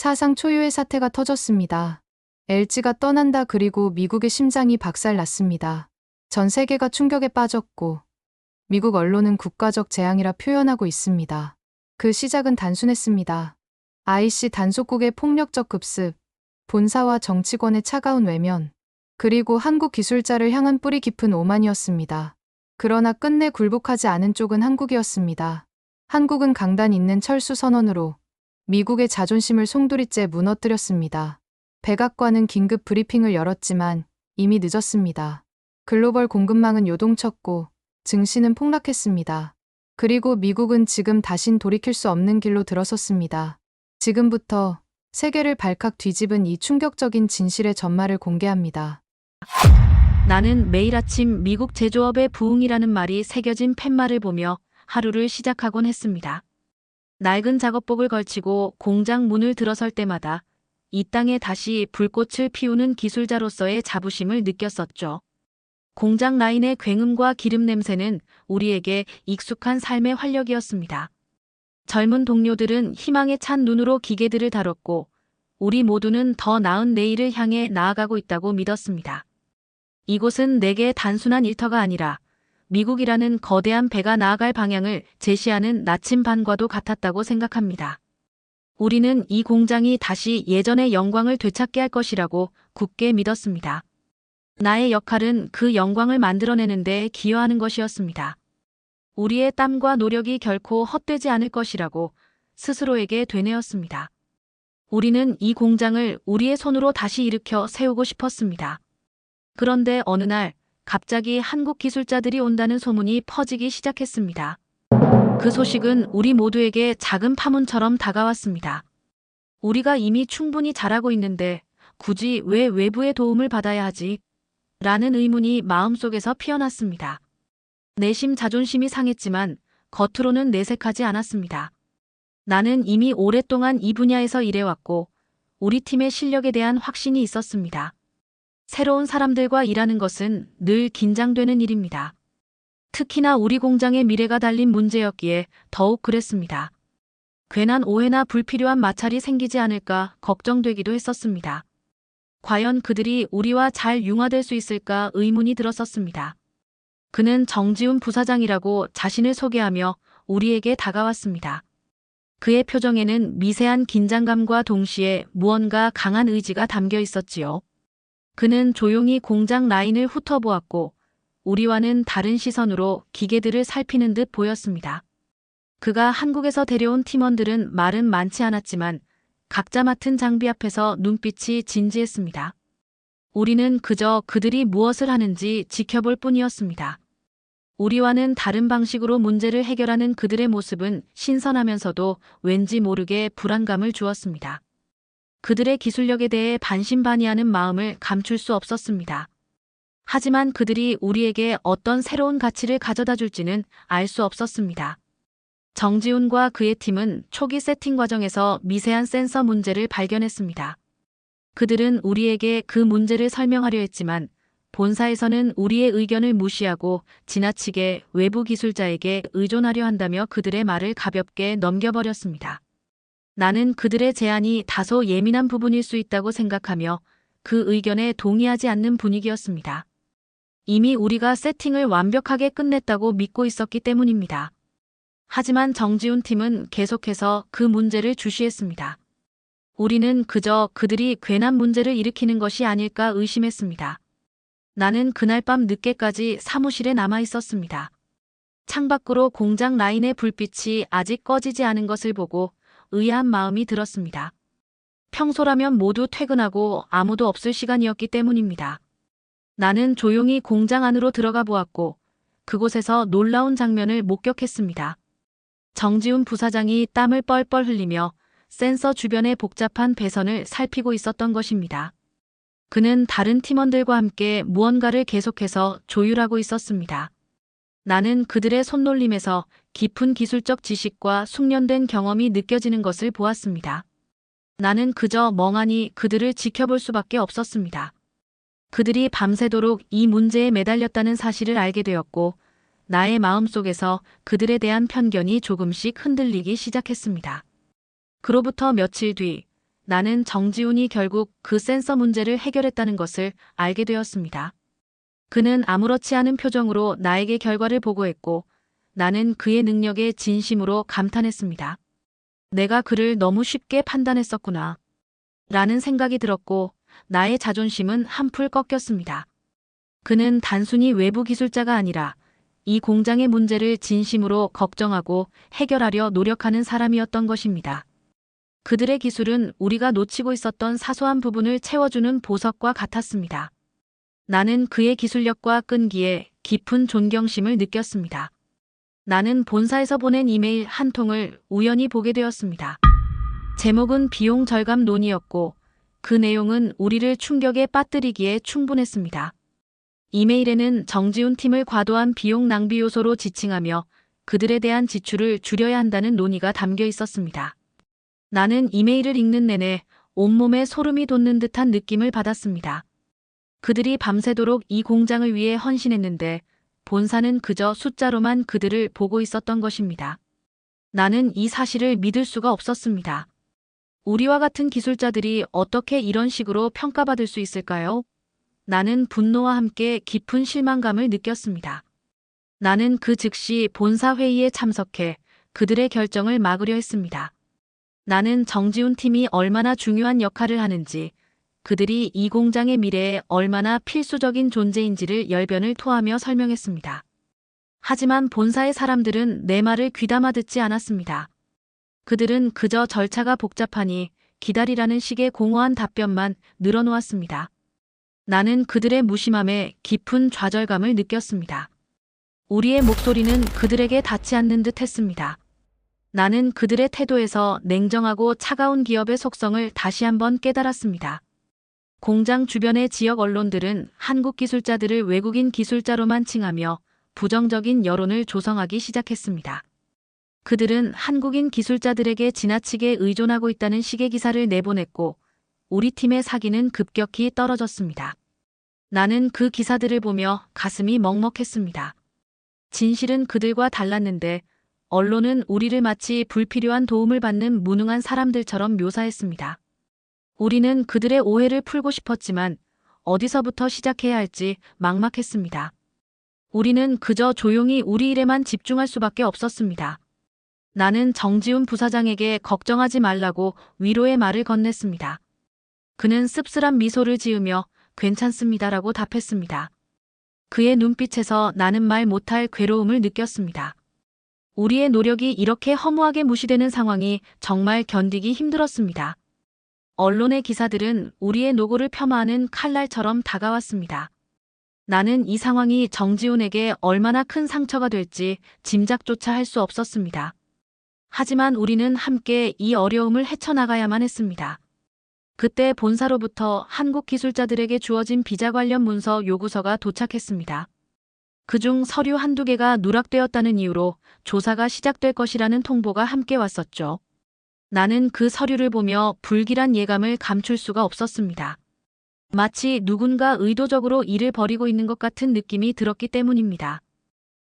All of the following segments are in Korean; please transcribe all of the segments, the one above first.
사상 초유의 사태가 터졌습니다. LG가 떠난다 그리고 미국의 심장이 박살났습니다. 전 세계가 충격에 빠졌고 미국 언론은 국가적 재앙이라 표현하고 있습니다. 그 시작은 단순했습니다. IC 단속국의 폭력적 급습, 본사와 정치권의 차가운 외면, 그리고 한국 기술자를 향한 뿌리 깊은 오만이었습니다. 그러나 끝내 굴복하지 않은 쪽은 한국이었습니다. 한국은 강단 있는 철수 선언으로 미국의 자존심을 송두리째 무너뜨렸습니다. 백악관은 긴급 브리핑을 열었지만 이미 늦었습니다. 글로벌 공급망은 요동쳤고 증시는 폭락했습니다. 그리고 미국은 지금 다신 돌이킬 수 없는 길로 들어섰습니다. 지금부터 세계를 발칵 뒤집은 이 충격적인 진실의 전말을 공개합니다. 나는 매일 아침 미국 제조업의 부흥이라는 말이 새겨진 팻말을 보며 하루를 시작하곤 했습니다. 낡은 작업복을 걸치고 공장 문을 들어설 때마다 이 땅에 다시 불꽃을 피우는 기술자로서의 자부심을 느꼈었죠. 공장 라인의 굉음과 기름 냄새는 우리에게 익숙한 삶의 활력이었습니다. 젊은 동료들은 희망에 찬 눈으로 기계들을 다뤘고 우리 모두는 더 나은 내일을 향해 나아가고 있다고 믿었습니다. 이곳은 내게 단순한 일터가 아니라 미국이라는 거대한 배가 나아갈 방향을 제시하는 나침반과도 같았다고 생각합니다. 우리는 이 공장이 다시 예전의 영광을 되찾게 할 것이라고 굳게 믿었습니다. 나의 역할은 그 영광을 만들어내는 데 기여하는 것이었습니다. 우리의 땀과 노력이 결코 헛되지 않을 것이라고 스스로에게 되뇌었습니다. 우리는 이 공장을 우리의 손으로 다시 일으켜 세우고 싶었습니다. 그런데 어느 날 갑자기 한국 기술자들이 온다는 소문이 퍼지기 시작했습니다. 그 소식은 우리 모두에게 작은 파문처럼 다가왔습니다. 우리가 이미 충분히 잘하고 있는데 굳이 왜 외부의 도움을 받아야 하지? 라는 의문이 마음속에서 피어났습니다. 내심 자존심이 상했지만 겉으로는 내색하지 않았습니다. 나는 이미 오랫동안 이 분야에서 일해왔고 우리 팀의 실력에 대한 확신이 있었습니다. 새로운 사람들과 일하는 것은 늘 긴장되는 일입니다. 특히나 우리 공장의 미래가 달린 문제였기에 더욱 그랬습니다. 괜한 오해나 불필요한 마찰이 생기지 않을까 걱정되기도 했었습니다. 과연 그들이 우리와 잘 융화될 수 있을까 의문이 들었었습니다. 그는 정지훈 부사장이라고 자신을 소개하며 우리에게 다가왔습니다. 그의 표정에는 미세한 긴장감과 동시에 무언가 강한 의지가 담겨 있었지요. 그는 조용히 공장 라인을 훑어보았고 우리와는 다른 시선으로 기계들을 살피는 듯 보였습니다. 그가 한국에서 데려온 팀원들은 말은 많지 않았지만 각자 맡은 장비 앞에서 눈빛이 진지했습니다. 우리는 그저 그들이 무엇을 하는지 지켜볼 뿐이었습니다. 우리와는 다른 방식으로 문제를 해결하는 그들의 모습은 신선하면서도 왠지 모르게 불안감을 주었습니다. 그들의 기술력에 대해 반신반의하는 마음을 감출 수 없었습니다. 하지만 그들이 우리에게 어떤 새로운 가치를 가져다 줄지는 알 수 없었습니다. 정지훈과 그의 팀은 초기 세팅 과정에서 미세한 센서 문제를 발견했습니다. 그들은 우리에게 그 문제를 설명하려 했지만 본사에서는 우리의 의견을 무시하고 지나치게 외부 기술자에게 의존하려 한다며 그들의 말을 가볍게 넘겨버렸습니다. 나는 그들의 제안이 다소 예민한 부분일 수 있다고 생각하며 그 의견에 동의하지 않는 분위기였습니다. 이미 우리가 세팅을 완벽하게 끝냈다고 믿고 있었기 때문입니다. 하지만 정지훈 팀은 계속해서 그 문제를 주시했습니다. 우리는 그저 그들이 괜한 문제를 일으키는 것이 아닐까 의심했습니다. 나는 그날 밤 늦게까지 사무실에 남아 있었습니다. 창밖으로 공장 라인의 불빛이 아직 꺼지지 않은 것을 보고 의아한 마음이 들었습니다. 평소라면 모두 퇴근하고 아무도 없을 시간이었기 때문입니다. 나는 조용히 공장 안으로 들어가 보았고 그곳에서 놀라운 장면을 목격했습니다. 정지훈 부사장이 땀을 뻘뻘 흘리며 센서 주변의 복잡한 배선을 살피고 있었던 것입니다. 그는 다른 팀원들과 함께 무언가를 계속해서 조율하고 있었습니다. 나는 그들의 손놀림에서 깊은 기술적 지식과 숙련된 경험이 느껴지는 것을 보았습니다. 나는 그저 멍하니 그들을 지켜볼 수밖에 없었습니다. 그들이 밤새도록 이 문제에 매달렸다는 사실을 알게 되었고, 나의 마음속에서 그들에 대한 편견이 조금씩 흔들리기 시작했습니다. 그로부터 며칠 뒤, 나는 정지훈이 결국 그 센서 문제를 해결했다는 것을 알게 되었습니다. 그는 아무렇지 않은 표정으로 나에게 결과를 보고했고 나는 그의 능력에 진심으로 감탄했습니다. 내가 그를 너무 쉽게 판단했었구나. 라는 생각이 들었고 나의 자존심은 한풀 꺾였습니다. 그는 단순히 외부 기술자가 아니라 이 공장의 문제를 진심으로 걱정하고 해결하려 노력하는 사람이었던 것입니다. 그들의 기술은 우리가 놓치고 있었던 사소한 부분을 채워주는 보석과 같았습니다. 나는 그의 기술력과 끈기에 깊은 존경심을 느꼈습니다. 나는 본사에서 보낸 이메일 한 통을 우연히 보게 되었습니다. 제목은 비용 절감 논의였고 그 내용은 우리를 충격에 빠뜨리기에 충분했습니다. 이메일에는 정지훈 팀을 과도한 비용 낭비 요소로 지칭하며 그들에 대한 지출을 줄여야 한다는 논의가 담겨 있었습니다. 나는 이메일을 읽는 내내 온몸에 소름이 돋는 듯한 느낌을 받았습니다. 그들이 밤새도록 이 공장을 위해 헌신했는데 본사는 그저 숫자로만 그들을 보고 있었던 것입니다. 나는 이 사실을 믿을 수가 없었습니다. 우리와 같은 기술자들이 어떻게 이런 식으로 평가받을 수 있을까요? 나는 분노와 함께 깊은 실망감을 느꼈습니다. 나는 그 즉시 본사 회의에 참석해 그들의 결정을 막으려 했습니다. 나는 정지훈 팀이 얼마나 중요한 역할을 하는지, 그들이 이 공장의 미래에 얼마나 필수적인 존재인지를 열변을 토하며 설명했습니다. 하지만 본사의 사람들은 내 말을 귀담아 듣지 않았습니다. 그들은 그저 절차가 복잡하니 기다리라는 식의 공허한 답변만 늘어놓았습니다. 나는 그들의 무심함에 깊은 좌절감을 느꼈습니다. 우리의 목소리는 그들에게 닿지 않는 듯 했습니다. 나는 그들의 태도에서 냉정하고 차가운 기업의 속성을 다시 한번 깨달았습니다. 공장 주변의 지역 언론들은 한국 기술자들을 외국인 기술자로만 칭하며 부정적인 여론을 조성하기 시작했습니다. 그들은 한국인 기술자들에게 지나치게 의존하고 있다는 식의 기사를 내보냈고 우리 팀의 사기는 급격히 떨어졌습니다. 나는 그 기사들을 보며 가슴이 먹먹했습니다. 진실은 그들과 달랐는데 언론은 우리를 마치 불필요한 도움을 받는 무능한 사람들처럼 묘사했습니다. 우리는 그들의 오해를 풀고 싶었지만 어디서부터 시작해야 할지 막막했습니다. 우리는 그저 조용히 우리 일에만 집중할 수밖에 없었습니다. 나는 정지훈 부사장에게 걱정하지 말라고 위로의 말을 건넸습니다. 그는 씁쓸한 미소를 지으며 괜찮습니다라고 답했습니다. 그의 눈빛에서 나는 말 못할 괴로움을 느꼈습니다. 우리의 노력이 이렇게 허무하게 무시되는 상황이 정말 견디기 힘들었습니다. 언론의 기사들은 우리의 노고를 폄하하는 칼날처럼 다가왔습니다. 나는 이 상황이 정지훈에게 얼마나 큰 상처가 될지 짐작조차 할 수 없었습니다. 하지만 우리는 함께 이 어려움을 헤쳐나가야만 했습니다. 그때 본사로부터 한국 기술자들에게 주어진 비자 관련 문서 요구서가 도착했습니다. 그중 서류 한두 개가 누락되었다는 이유로 조사가 시작될 것이라는 통보가 함께 왔었죠. 나는 그 서류를 보며 불길한 예감을 감출 수가 없었습니다. 마치 누군가 의도적으로 일을 벌이고 있는 것 같은 느낌이 들었기 때문입니다.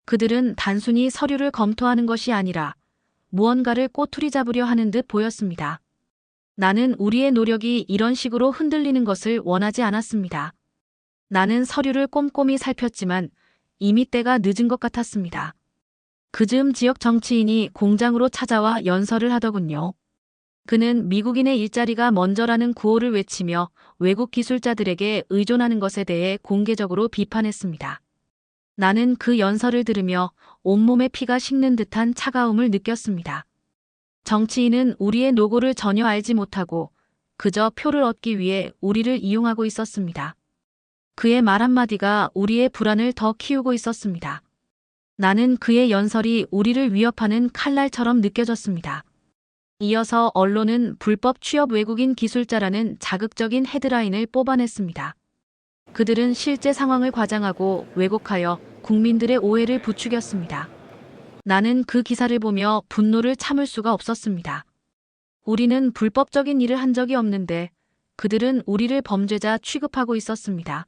그들은 단순히 서류를 검토하는 것이 아니라 무언가를 꼬투리 잡으려 하는 듯 보였습니다. 나는 우리의 노력이 이런 식으로 흔들리는 것을 원하지 않았습니다. 나는 서류를 꼼꼼히 살폈지만 이미 때가 늦은 것 같았습니다. 그즈음 지역 정치인이 공장으로 찾아와 연설을 하더군요. 그는 미국인의 일자리가 먼저라는 구호를 외치며 외국 기술자들에게 의존하는 것에 대해 공개적으로 비판했습니다. 나는 그 연설을 들으며 온몸에 피가 식는 듯한 차가움을 느꼈습니다. 정치인은 우리의 노고를 전혀 알지 못하고 그저 표를 얻기 위해 우리를 이용하고 있었습니다. 그의 말 한마디가 우리의 불안을 더 키우고 있었습니다. 나는 그의 연설이 우리를 위협하는 칼날처럼 느껴졌습니다. 이어서 언론은 불법 취업 외국인 기술자라는 자극적인 헤드라인을 뽑아냈습니다. 그들은 실제 상황을 과장하고 왜곡하여 국민들의 오해를 부추겼습니다. 나는 그 기사를 보며 분노를 참을 수가 없었습니다. 우리는 불법적인 일을 한 적이 없는데 그들은 우리를 범죄자 취급하고 있었습니다.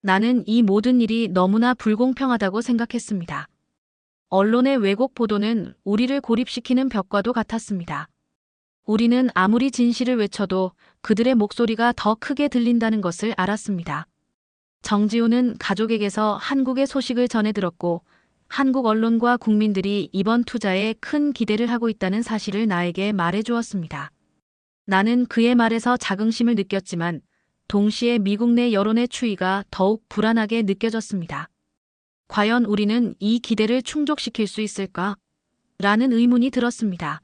나는 이 모든 일이 너무나 불공평하다고 생각했습니다. 언론의 왜곡 보도는 우리를 고립시키는 벽과도 같았습니다. 우리는 아무리 진실을 외쳐도 그들의 목소리가 더 크게 들린다는 것을 알았습니다. 정지우는 가족에게서 한국의 소식을 전해 들었고 한국 언론과 국민들이 이번 투자에 큰 기대를 하고 있다는 사실을 나에게 말해 주었습니다. 나는 그의 말에서 자긍심을 느꼈지만 동시에 미국 내 여론의 추이가 더욱 불안하게 느껴졌습니다. 과연 우리는 이 기대를 충족시킬 수 있을까? 라는 의문이 들었습니다.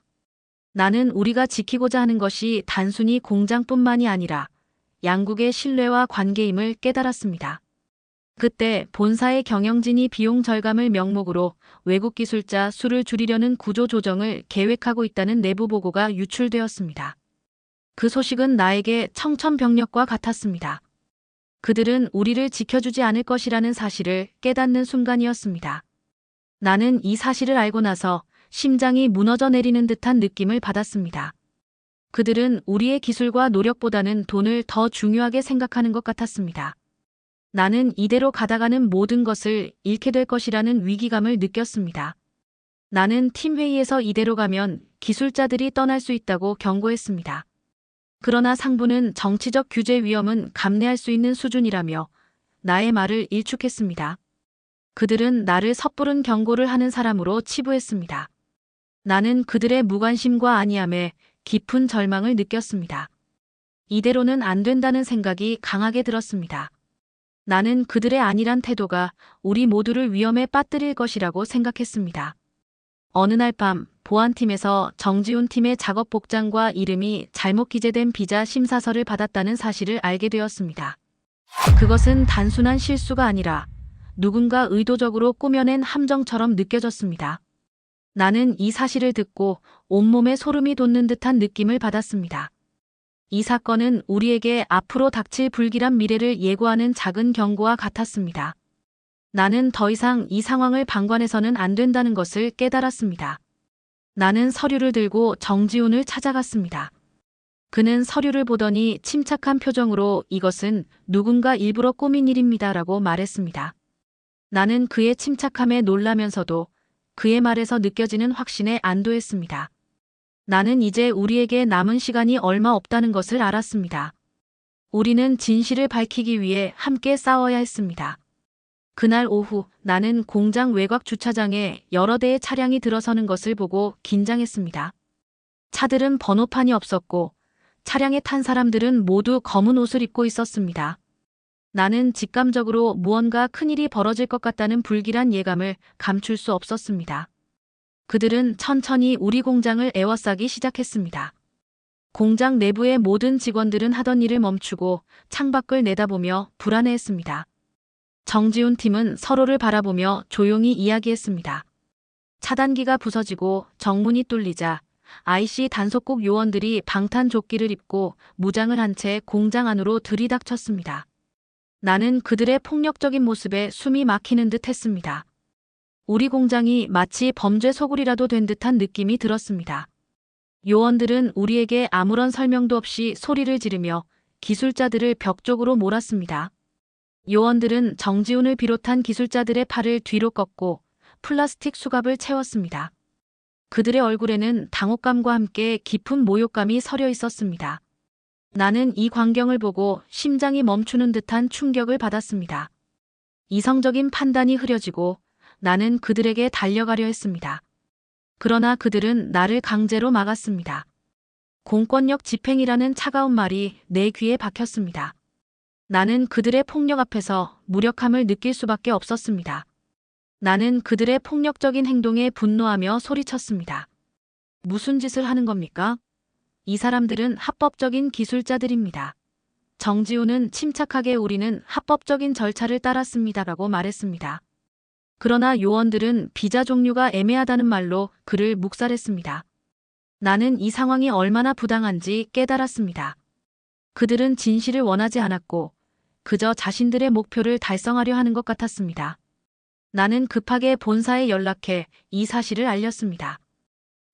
나는 우리가 지키고자 하는 것이 단순히 공장뿐만이 아니라 양국의 신뢰와 관계임을 깨달았습니다. 그때 본사의 경영진이 비용 절감을 명목으로 외국 기술자 수를 줄이려는 구조 조정을 계획하고 있다는 내부 보고가 유출되었습니다. 그 소식은 나에게 청천벽력과 같았습니다. 그들은 우리를 지켜주지 않을 것이라는 사실을 깨닫는 순간이었습니다. 나는 이 사실을 알고 나서 심장이 무너져 내리는 듯한 느낌을 받았습니다. 그들은 우리의 기술과 노력보다는 돈을 더 중요하게 생각하는 것 같았습니다. 나는 이대로 가다가는 모든 것을 잃게 될 것이라는 위기감을 느꼈습니다. 나는 팀 회의에서 이대로 가면 기술자들이 떠날 수 있다고 경고했습니다. 그러나 상부는 정치적 규제 위험은 감내할 수 있는 수준이라며 나의 말을 일축했습니다. 그들은 나를 섣부른 경고를 하는 사람으로 치부했습니다. 나는 그들의 무관심과 안이함에 깊은 절망을 느꼈습니다. 이대로는 안 된다는 생각이 강하게 들었습니다. 나는 그들의 안일한 태도가 우리 모두를 위험에 빠뜨릴 것이라고 생각했습니다. 어느 날 밤 보안팀에서 정지훈 팀의 작업 복장과 이름이 잘못 기재된 비자 심사서를 받았다는 사실을 알게 되었습니다. 그것은 단순한 실수가 아니라 누군가 의도적으로 꾸며낸 함정처럼 느껴졌습니다. 나는 이 사실을 듣고 온몸에 소름이 돋는 듯한 느낌을 받았습니다. 이 사건은 우리에게 앞으로 닥칠 불길한 미래를 예고하는 작은 경고와 같았습니다. 나는 더 이상 이 상황을 방관해서는 안 된다는 것을 깨달았습니다. 나는 서류를 들고 정지훈을 찾아갔습니다. 그는 서류를 보더니 침착한 표정으로 이것은 누군가 일부러 꾸민 일입니다 라고 말했습니다. 나는 그의 침착함에 놀라면서도 그의 말에서 느껴지는 확신에 안도했습니다. 나는 이제 우리에게 남은 시간이 얼마 없다는 것을 알았습니다. 우리는 진실을 밝히기 위해 함께 싸워야 했습니다. 그날 오후 나는 공장 외곽 주차장에 여러 대의 차량이 들어서는 것을 보고 긴장했습니다. 차들은 번호판이 없었고 차량에 탄 사람들은 모두 검은 옷을 입고 있었습니다. 나는 직감적으로 무언가 큰일이 벌어질 것 같다는 불길한 예감을 감출 수 없었습니다. 그들은 천천히 우리 공장을 에워싸기 시작했습니다. 공장 내부의 모든 직원들은 하던 일을 멈추고 창밖을 내다보며 불안해했습니다. 정지훈 팀은 서로를 바라보며 조용히 이야기했습니다. 차단기가 부서지고 정문이 뚫리자 IC 단속국 요원들이 방탄조끼를 입고 무장을 한 채 공장 안으로 들이닥쳤습니다. 나는 그들의 폭력적인 모습에 숨이 막히는 듯 했습니다. 우리 공장이 마치 범죄 소굴이라도 된 듯한 느낌이 들었습니다. 요원들은 우리에게 아무런 설명도 없이 소리를 지르며 기술자들을 벽 쪽으로 몰았습니다. 요원들은 정지훈을 비롯한 기술자들의 팔을 뒤로 꺾고 플라스틱 수갑을 채웠습니다. 그들의 얼굴에는 당혹감과 함께 깊은 모욕감이 서려 있었습니다. 나는 이 광경을 보고 심장이 멈추는 듯한 충격을 받았습니다. 이성적인 판단이 흐려지고 나는 그들에게 달려가려 했습니다. 그러나 그들은 나를 강제로 막았습니다. 공권력 집행이라는 차가운 말이 내 귀에 박혔습니다. 나는 그들의 폭력 앞에서 무력함을 느낄 수밖에 없었습니다. 나는 그들의 폭력적인 행동에 분노하며 소리쳤습니다. 무슨 짓을 하는 겁니까? 이 사람들은 합법적인 기술자들입니다. 정지우는 침착하게 우리는 합법적인 절차를 따랐습니다라고 말했습니다. 그러나 요원들은 비자 종류가 애매하다는 말로 그를 묵살했습니다. 나는 이 상황이 얼마나 부당한지 깨달았습니다. 그들은 진실을 원하지 않았고 그저 자신들의 목표를 달성하려 하는 것 같았습니다. 나는 급하게 본사에 연락해 이 사실을 알렸습니다.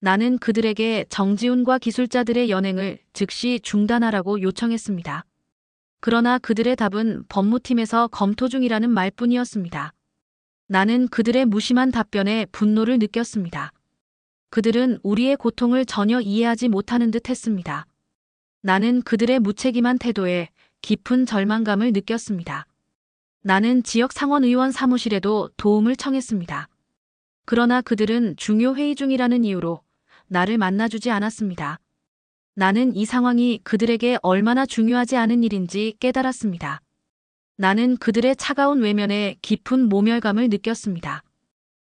나는 그들에게 정지훈과 기술자들의 연행을 즉시 중단하라고 요청했습니다. 그러나 그들의 답은 법무팀에서 검토 중이라는 말뿐이었습니다. 나는 그들의 무심한 답변에 분노를 느꼈습니다. 그들은 우리의 고통을 전혀 이해하지 못하는 듯 했습니다. 나는 그들의 무책임한 태도에 깊은 절망감을 느꼈습니다. 나는 지역 상원의원 사무실에도 도움을 청했습니다. 그러나 그들은 중요 회의 중이라는 이유로 나를 만나주지 않았습니다. 나는 이 상황이 그들에게 얼마나 중요하지 않은 일인지 깨달았습니다. 나는 그들의 차가운 외면에 깊은 모멸감을 느꼈습니다.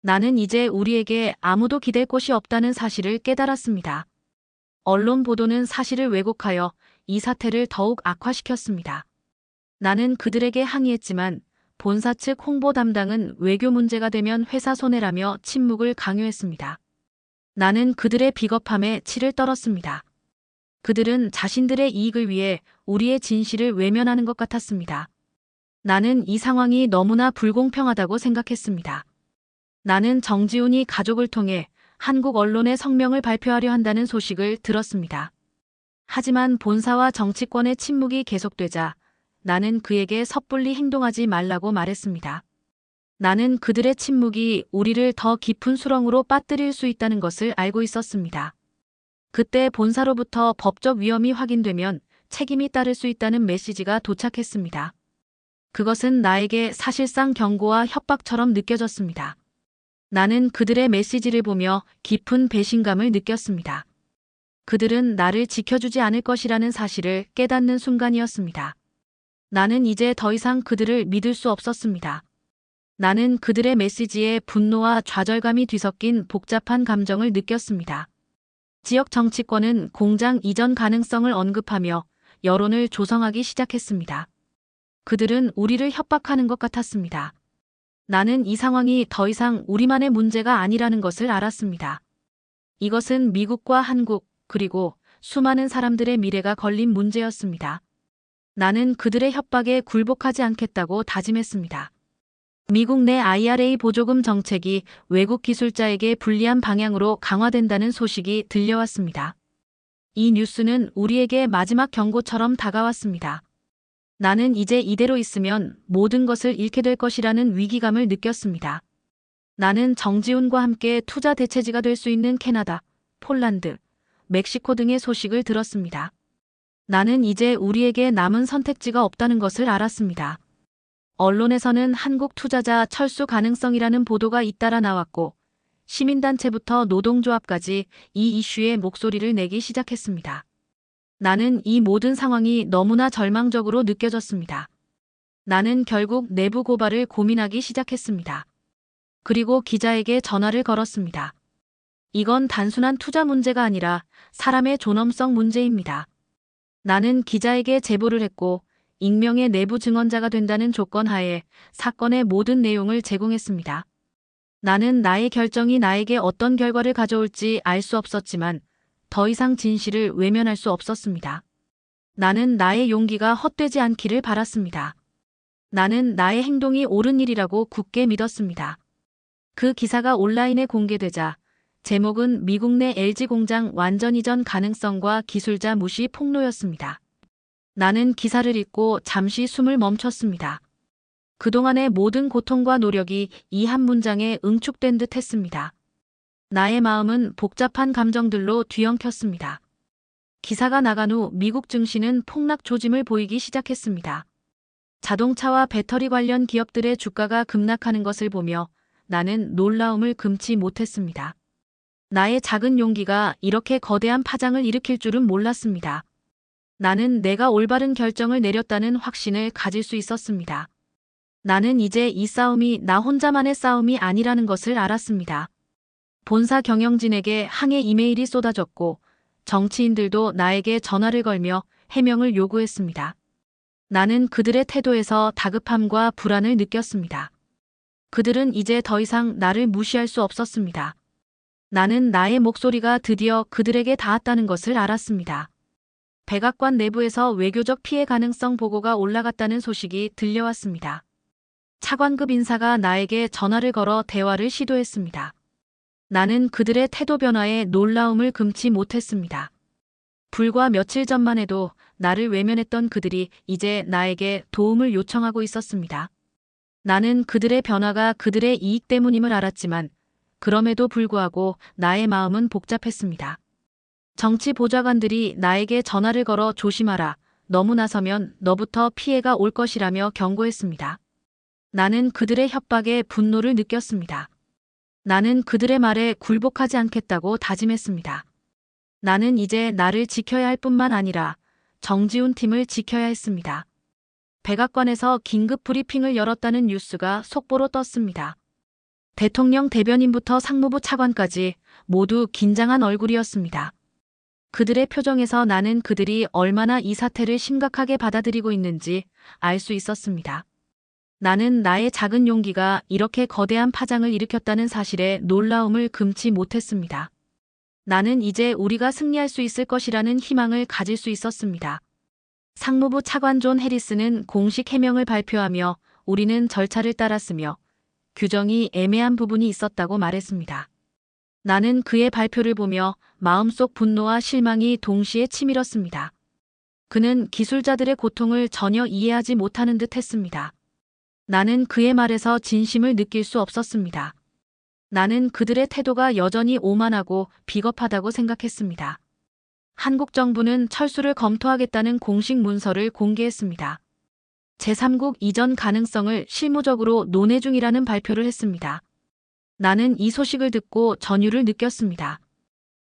나는 이제 우리에게 아무도 기댈 곳이 없다는 사실을 깨달았습니다. 언론 보도는 사실을 왜곡하여 이 사태를 더욱 악화시켰습니다. 나는 그들에게 항의했지만 본사 측 홍보 담당은 외교 문제가 되면 회사 손해라며 침묵을 강요했습니다. 나는 그들의 비겁함에 치를 떨었습니다. 그들은 자신들의 이익을 위해 우리의 진실을 외면하는 것 같았습니다. 나는 이 상황이 너무나 불공평하다고 생각했습니다. 나는 정지훈이 가족을 통해 한국 언론에 성명을 발표하려 한다는 소식을 들었습니다. 하지만 본사와 정치권의 침묵이 계속되자 나는 그에게 섣불리 행동하지 말라고 말했습니다. 나는 그들의 침묵이 우리를 더 깊은 수렁으로 빠뜨릴 수 있다는 것을 알고 있었습니다. 그때 본사로부터 법적 위험이 확인되면 책임이 따를 수 있다는 메시지가 도착했습니다. 그것은 나에게 사실상 경고와 협박처럼 느껴졌습니다. 나는 그들의 메시지를 보며 깊은 배신감을 느꼈습니다. 그들은 나를 지켜주지 않을 것이라는 사실을 깨닫는 순간이었습니다. 나는 이제 더 이상 그들을 믿을 수 없었습니다. 나는 그들의 메시지에 분노와 좌절감이 뒤섞인 복잡한 감정을 느꼈습니다. 지역 정치권은 공장 이전 가능성을 언급하며 여론을 조성하기 시작했습니다. 그들은 우리를 협박하는 것 같았습니다. 나는 이 상황이 더 이상 우리만의 문제가 아니라는 것을 알았습니다. 이것은 미국과 한국, 그리고 수많은 사람들의 미래가 걸린 문제였습니다. 나는 그들의 협박에 굴복하지 않겠다고 다짐했습니다. 미국 내 IRA 보조금 정책이 외국 기술자에게 불리한 방향으로 강화된다는 소식이 들려왔습니다. 이 뉴스는 우리에게 마지막 경고처럼 다가왔습니다. 나는 이제 이대로 있으면 모든 것을 잃게 될 것이라는 위기감을 느꼈습니다. 나는 정지훈과 함께 투자 대체지가 될 수 있는 캐나다, 폴란드, 멕시코 등의 소식을 들었습니다. 나는 이제 우리에게 남은 선택지가 없다는 것을 알았습니다. 언론에서는 한국 투자자 철수 가능성이라는 보도가 잇따라 나왔고, 시민단체부터 노동조합까지 이 이슈에 목소리를 내기 시작했습니다. 나는 이 모든 상황이 너무나 절망적으로 느껴졌습니다. 나는 결국 내부 고발을 고민하기 시작했습니다. 그리고 기자에게 전화를 걸었습니다. 이건 단순한 투자 문제가 아니라 사람의 존엄성 문제입니다. 나는 기자에게 제보를 했고 익명의 내부 증언자가 된다는 조건 하에 사건의 모든 내용을 제공했습니다. 나는 나의 결정이 나에게 어떤 결과를 가져올지 알 수 없었지만 더 이상 진실을 외면할 수 없었습니다. 나는 나의 용기가 헛되지 않기를 바랐습니다. 나는 나의 행동이 옳은 일이라고 굳게 믿었습니다. 그 기사가 온라인에 공개되자 제목은 미국 내 LG 공장 완전 이전 가능성과 기술자 무시 폭로였습니다. 나는 기사를 읽고 잠시 숨을 멈췄습니다. 그동안의 모든 고통과 노력이 이 한 문장에 응축된 듯 했습니다. 나의 마음은 복잡한 감정들로 뒤엉켰습니다. 기사가 나간 후 미국 증시는 폭락 조짐을 보이기 시작했습니다. 자동차와 배터리 관련 기업들의 주가가 급락하는 것을 보며 나는 놀라움을 금치 못했습니다. 나의 작은 용기가 이렇게 거대한 파장을 일으킬 줄은 몰랐습니다. 나는 내가 올바른 결정을 내렸다는 확신을 가질 수 있었습니다. 나는 이제 이 싸움이 나 혼자만의 싸움이 아니라는 것을 알았습니다. 본사 경영진에게 항해 이메일이 쏟아졌고 정치인들도 나에게 전화를 걸며 해명을 요구했습니다. 나는 그들의 태도에서 다급함과 불안을 느꼈습니다. 그들은 이제 더 이상 나를 무시할 수 없었습니다. 나는 나의 목소리가 드디어 그들에게 닿았다는 것을 알았습니다. 백악관 내부에서 외교적 피해 가능성 보고가 올라갔다는 소식이 들려왔습니다. 차관급 인사가 나에게 전화를 걸어 대화를 시도했습니다. 나는 그들의 태도 변화에 놀라움을 금치 못했습니다. 불과 며칠 전만 해도 나를 외면했던 그들이 이제 나에게 도움을 요청하고 있었습니다. 나는 그들의 변화가 그들의 이익 때문임을 알았지만 그럼에도 불구하고 나의 마음은 복잡했습니다. 정치 보좌관들이 나에게 전화를 걸어 조심하라. 너무 나서면 너부터 피해가 올 것이라며 경고했습니다. 나는 그들의 협박에 분노를 느꼈습니다. 나는 그들의 말에 굴복하지 않겠다고 다짐했습니다. 나는 이제 나를 지켜야 할 뿐만 아니라 정지훈 팀을 지켜야 했습니다. 백악관에서 긴급 브리핑을 열었다는 뉴스가 속보로 떴습니다. 대통령 대변인부터 상무부 차관까지 모두 긴장한 얼굴이었습니다. 그들의 표정에서 나는 그들이 얼마나 이 사태를 심각하게 받아들이고 있는지 알 수 있었습니다. 나는 나의 작은 용기가 이렇게 거대한 파장을 일으켰다는 사실에 놀라움을 금치 못했습니다. 나는 이제 우리가 승리할 수 있을 것이라는 희망을 가질 수 있었습니다. 상무부 차관 존 해리스는 공식 해명을 발표하며 우리는 절차를 따랐으며 규정이 애매한 부분이 있었다고 말했습니다. 나는 그의 발표를 보며 마음속 분노와 실망이 동시에 치밀었습니다. 그는 기술자들의 고통을 전혀 이해하지 못하는 듯 했습니다. 나는 그의 말에서 진심을 느낄 수 없었습니다. 나는 그들의 태도가 여전히 오만하고 비겁하다고 생각했습니다. 한국 정부는 철수를 검토하겠다는 공식 문서를 공개했습니다. 제3국 이전 가능성을 실무적으로 논의 중이라는 발표를 했습니다. 나는 이 소식을 듣고 전율을 느꼈습니다.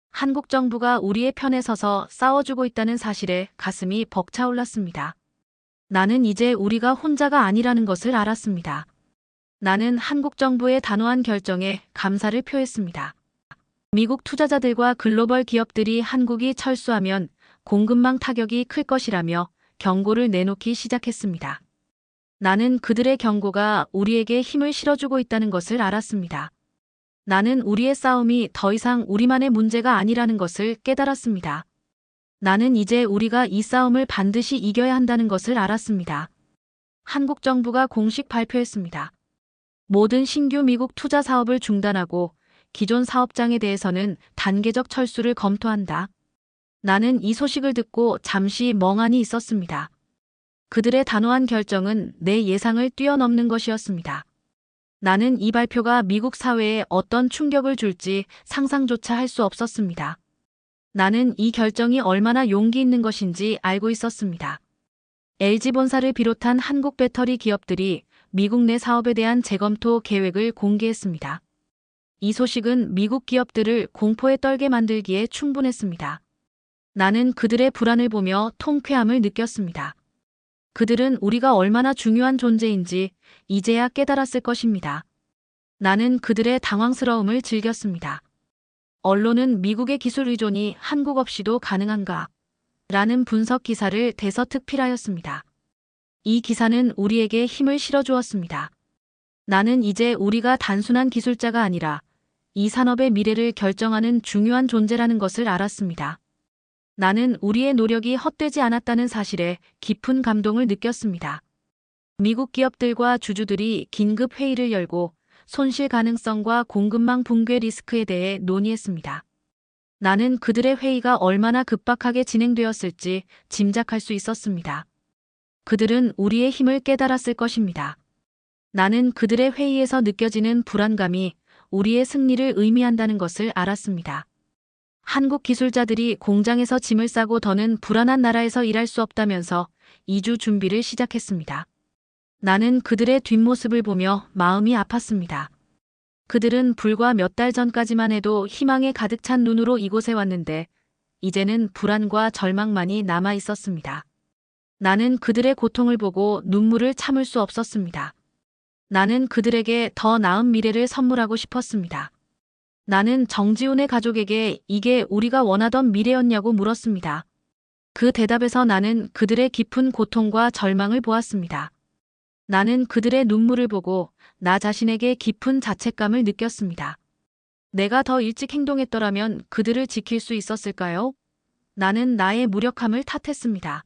한국 정부가 우리의 편에 서서 싸워주고 있다는 사실에 가슴이 벅차올랐습니다. 나는 이제 우리가 혼자가 아니라는 것을 알았습니다. 나는 한국 정부의 단호한 결정에 감사를 표했습니다. 미국 투자자들과 글로벌 기업들이 한국이 철수하면 공급망 타격이 클 것이라며 경고를 내놓기 시작했습니다. 나는 그들의 경고가 우리에게 힘을 실어주고 있다는 것을 알았습니다. 나는 우리의 싸움이 더 이상 우리만의 문제가 아니라는 것을 깨달았습니다. 나는 이제 우리가 이 싸움을 반드시 이겨야 한다는 것을 알았습니다. 한국 정부가 공식 발표했습니다. 모든 신규 미국 투자 사업을 중단하고 기존 사업장에 대해서는 단계적 철수를 검토한다. 나는 이 소식을 듣고 잠시 멍하니 있었습니다. 그들의 단호한 결정은 내 예상을 뛰어넘는 것이었습니다. 나는 이 발표가 미국 사회에 어떤 충격을 줄지 상상조차 할 수 없었습니다. 나는 이 결정이 얼마나 용기 있는 것인지 알고 있었습니다. LG본사를 비롯한 한국 배터리 기업들이 미국 내 사업에 대한 재검토 계획을 공개했습니다. 이 소식은 미국 기업들을 공포에 떨게 만들기에 충분했습니다. 나는 그들의 불안을 보며 통쾌함을 느꼈습니다. 그들은 우리가 얼마나 중요한 존재인지 이제야 깨달았을 것입니다. 나는 그들의 당황스러움을 즐겼습니다. 언론은 미국의 기술 의존이 한국 없이도 가능한가? 라는 분석 기사를 대서특필하였습니다. 이 기사는 우리에게 힘을 실어주었습니다. 나는 이제 우리가 단순한 기술자가 아니라 이 산업의 미래를 결정하는 중요한 존재라는 것을 알았습니다. 나는 우리의 노력이 헛되지 않았다는 사실에 깊은 감동을 느꼈습니다. 미국 기업들과 주주들이 긴급 회의를 열고 손실 가능성과 공급망 붕괴 리스크에 대해 논의했습니다. 나는 그들의 회의가 얼마나 급박하게 진행되었을지 짐작할 수 있었습니다. 그들은 우리의 힘을 깨달았을 것입니다. 나는 그들의 회의에서 느껴지는 불안감이 우리의 승리를 의미한다는 것을 알았습니다. 한국 기술자들이 공장에서 짐을 싸고 더는 불안한 나라에서 일할 수 없다면서 이주 준비를 시작했습니다. 나는 그들의 뒷모습을 보며 마음이 아팠습니다. 그들은 불과 몇 달 전까지만 해도 희망에 가득 찬 눈으로 이곳에 왔는데 이제는 불안과 절망만이 남아 있었습니다. 나는 그들의 고통을 보고 눈물을 참을 수 없었습니다. 나는 그들에게 더 나은 미래를 선물하고 싶었습니다. 나는 정지훈의 가족에게 이게 우리가 원하던 미래였냐고 물었습니다. 그 대답에서 나는 그들의 깊은 고통과 절망을 보았습니다. 나는 그들의 눈물을 보고 나 자신에게 깊은 자책감을 느꼈습니다. 내가 더 일찍 행동했더라면 그들을 지킬 수 있었을까요? 나는 나의 무력함을 탓했습니다.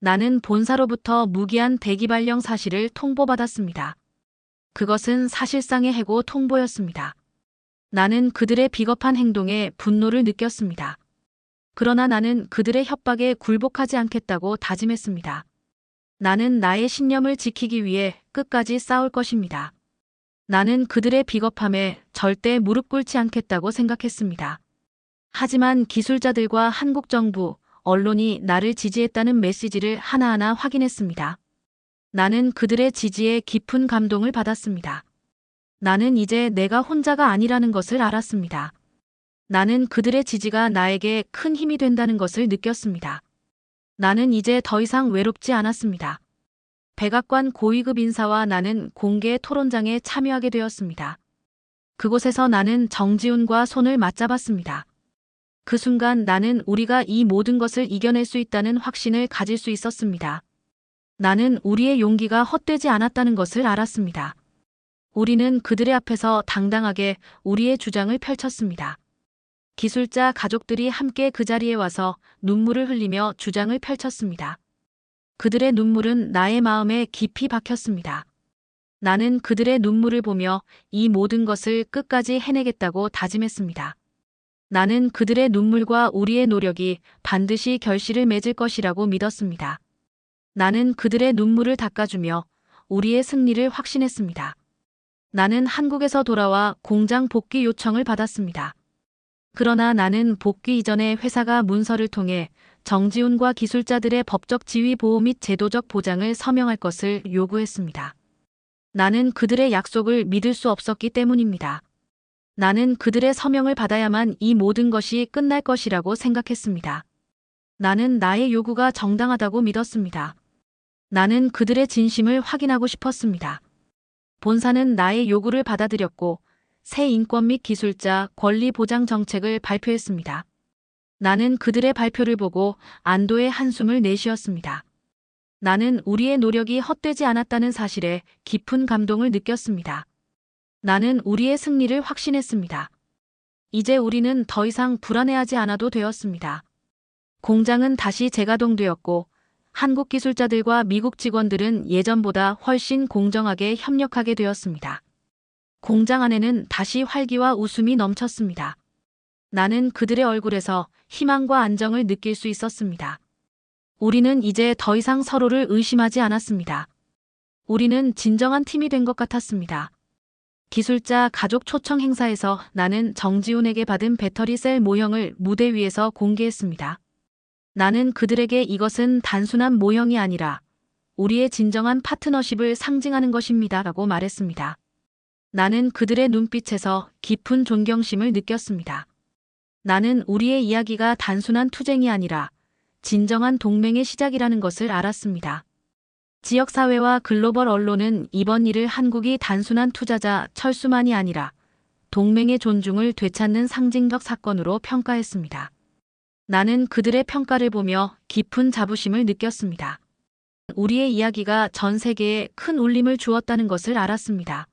나는 본사로부터 무기한 대기 발령 사실을 통보받았습니다. 그것은 사실상의 해고 통보였습니다. 나는 그들의 비겁한 행동에 분노를 느꼈습니다. 그러나 나는 그들의 협박에 굴복하지 않겠다고 다짐했습니다. 나는 나의 신념을 지키기 위해 끝까지 싸울 것입니다. 나는 그들의 비겁함에 절대 무릎 꿇지 않겠다고 생각했습니다. 하지만 기술자들과 한국 정부, 언론이 나를 지지했다는 메시지를 하나하나 확인했습니다. 나는 그들의 지지에 깊은 감동을 받았습니다. 나는 이제 내가 혼자가 아니라는 것을 알았습니다. 나는 그들의 지지가 나에게 큰 힘이 된다는 것을 느꼈습니다. 나는 이제 더 이상 외롭지 않았습니다. 백악관 고위급 인사와 나는 공개 토론장에 참여하게 되었습니다. 그곳에서 나는 정지훈과 손을 맞잡았습니다. 그 순간 나는 우리가 이 모든 것을 이겨낼 수 있다는 확신을 가질 수 있었습니다. 나는 우리의 용기가 헛되지 않았다는 것을 알았습니다. 우리는 그들의 앞에서 당당하게 우리의 주장을 펼쳤습니다. 기술자 가족들이 함께 그 자리에 와서 눈물을 흘리며 주장을 펼쳤습니다. 그들의 눈물은 나의 마음에 깊이 박혔습니다. 나는 그들의 눈물을 보며 이 모든 것을 끝까지 해내겠다고 다짐했습니다. 나는 그들의 눈물과 우리의 노력이 반드시 결실을 맺을 것이라고 믿었습니다. 나는 그들의 눈물을 닦아주며 우리의 승리를 확신했습니다. 나는 한국에서 돌아와 공장 복귀 요청을 받았습니다. 그러나 나는 복귀 이전에 회사가 문서를 통해 정지훈과 기술자들의 법적 지위 보호 및 제도적 보장을 서명할 것을 요구했습니다. 나는 그들의 약속을 믿을 수 없었기 때문입니다. 나는 그들의 서명을 받아야만 이 모든 것이 끝날 것이라고 생각했습니다. 나는 나의 요구가 정당하다고 믿었습니다. 나는 그들의 진심을 확인하고 싶었습니다. 본사는 나의 요구를 받아들였고 새 인권 및 기술자 권리 보장 정책을 발표했습니다. 나는 그들의 발표를 보고 안도의 한숨을 내쉬었습니다. 나는 우리의 노력이 헛되지 않았다는 사실에 깊은 감동을 느꼈습니다. 나는 우리의 승리를 확신했습니다. 이제 우리는 더 이상 불안해하지 않아도 되었습니다. 공장은 다시 재가동되었고 한국 기술자들과 미국 직원들은 예전보다 훨씬 공정하게 협력하게 되었습니다. 공장 안에는 다시 활기와 웃음이 넘쳤습니다. 나는 그들의 얼굴에서 희망과 안정을 느낄 수 있었습니다. 우리는 이제 더 이상 서로를 의심하지 않았습니다. 우리는 진정한 팀이 된 것 같았습니다. 기술자 가족 초청 행사에서 나는 정지훈에게 받은 배터리 셀 모형을 무대 위에서 공개했습니다. 나는 그들에게 이것은 단순한 모형이 아니라 우리의 진정한 파트너십을 상징하는 것입니다. 라고 말했습니다. 나는 그들의 눈빛에서 깊은 존경심을 느꼈습니다. 나는 우리의 이야기가 단순한 투쟁이 아니라 진정한 동맹의 시작이라는 것을 알았습니다. 지역사회와 글로벌 언론은 이번 일을 한국이 단순한 투자자 철수만이 아니라 동맹의 존중을 되찾는 상징적 사건으로 평가했습니다. 나는 그들의 평가를 보며 깊은 자부심을 느꼈습니다. 우리의 이야기가 전 세계에 큰 울림을 주었다는 것을 알았습니다.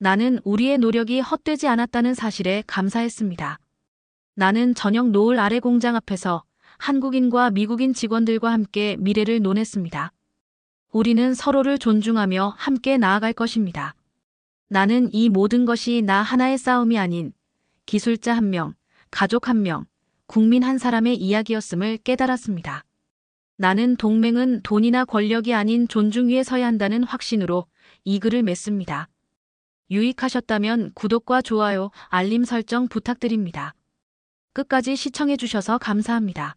나는 우리의 노력이 헛되지 않았다는 사실에 감사했습니다. 나는 저녁 노을 아래 공장 앞에서 한국인과 미국인 직원들과 함께 미래를 논했습니다. 우리는 서로를 존중하며 함께 나아갈 것입니다. 나는 이 모든 것이 나 하나의 싸움이 아닌 기술자 한 명, 가족 한 명, 국민 한 사람의 이야기였음을 깨달았습니다. 나는 동맹은 돈이나 권력이 아닌 존중 위에 서야 한다는 확신으로 이 글을 맺습니다. 유익하셨다면 구독과 좋아요, 알림 설정 부탁드립니다. 끝까지 시청해주셔서 감사합니다.